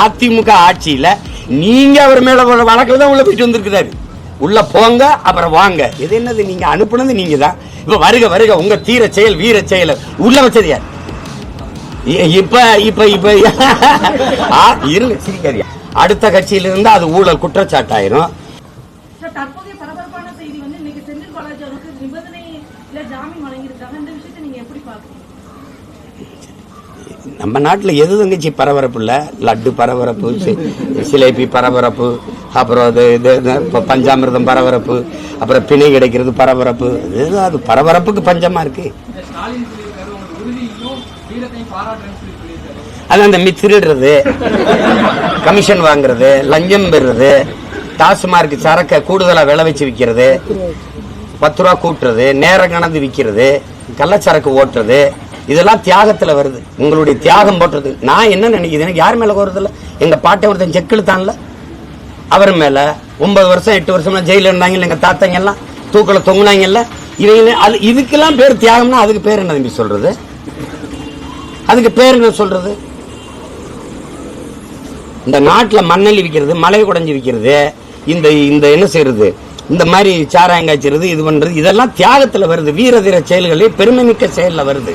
அதிமுக ஆட்சியில நீங்க அவர் மேல வழக்கில் தான் உள்ள போயிட்டு வந்திருக்கிறாரு. உள்ள போங்க அப்புறம் வாங்க. இது என்னது? நீங்க அனுப்புனது நீங்க தான். இப்ப வருக வருக. உங்க தீர செயல் வீர செயல். உள்ள வச்சது யார்? இப்ப இப்ப இப்ப இருங்க சிரிக்காதியா அடுத்த கட்சியில இருந்து அது ஊழல் குற்றச்சாட்டாயிரும் நம்ம நாட்டில் எது தங்கச்சி பரபரப்பு இல்லை? லட்டு பரபரப்பு சிலேபி பரபரப்பு அப்புறம் அது இது இது பஞ்சாமிர்தம் பரபரப்பு அப்புறம் பிணை கிடைக்கிறது பரபரப்பு. இது அது பரபரப்புக்கு பஞ்சமாக இருக்கு. அது அந்த மித்திரிடுறது கமிஷன் வாங்குறது லஞ்சம் பெறுறது டாஸ்மார்க் சரக்கை கூடுதலாக விளை வச்சு விற்கிறது பத்து ரூபா கூட்டுறது நேரம் கணந்து விற்கிறது கள்ளச்சரக்கு ஓட்டுறது இதெல்லாம் தியாகத்துல வருது. உங்களுடைய தியாகம் போட்டுறது. நான் என்ன நினைக்கிறேன்? எனக்கு யார் மேல வருது எங்க பாட்டை ஒருத்தன் செக் இழுத்தான்ல. அவர் மேல ஒன்பது வருஷம் எட்டு வருஷம் ஜெயில இருந்தாங்க எங்க தாத்தங்க எல்லாம். தூக்கல தொங்குனாங்கல்ல. இவங்க அது இதுக்கெல்லாம் பேர் தியாகம்னா அதுக்கு பேர் என்ன தம்பி சொல்றது? அதுக்கு பேர் என்ன சொல்றது? இந்த நாட்டுல மண்ணெல்லி விற்கிறது மலை குடைஞ்சு விற்கிறது இந்த இந்த என்ன செய்யறது? இந்த மாதிரி சாராயங்காய்ச்சிறது இது பண்றது இதெல்லாம் தியாகத்தில் வருது. வீர தீர செயல்களே பெருமைமிக்க செயலில் வருது.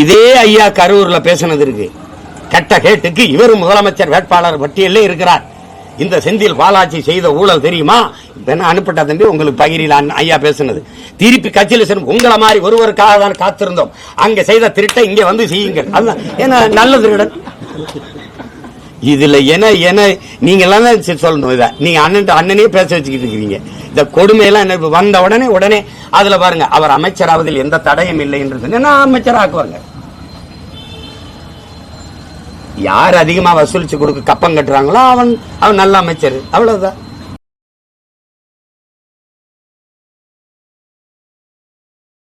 இதே ஐயா கரூர்ல பேசுனது இருக்கு. கட்ட கேட்டுக்கு இவர் முதலமைச்சர் வேட்பாளர் பட்டியலே இருக்கிறார். இந்த செந்தில் பாலாஜி செய்த ஊழல் தெரியுமா? அனுப்பிட்ட அனுப்பிட்டா தம்பி உங்களுக்கு பகிரிலான் ஐயா பேசுனது. திருப்பி கட்சியில் சென்று உங்களை மாதிரி ஒருவருக்காக தான் காத்திருந்தோம். அங்க செய்த திருட்டை இங்க வந்து செய்யுங்கள். அதுதான். ஏன்னா நல்ல திருடன் இதுல என என நீங்க எல்லாம் தான் சரி சொல்லணும். இதை நீங்க அண்ணன் அண்ணனே பேச வச்சுக்கிட்டு இருக்கிறீங்க. இந்த கொடுமையெல்லாம் என்ன வந்த உடனே உடனே அதுல பாருங்க அவர் அமைச்சராவதில் எந்த தடயம் இல்லை என்று அமைச்சராக்குவாங்க அமைச்சர் ஆக்குவாங்க யார் அதிகமாக வசூலிச்சு கொடுக்க கப்பம் கட்டுறாங்களோ அவன் அவன் நல்ல அமைச்சர். அவ்வளவுதான்.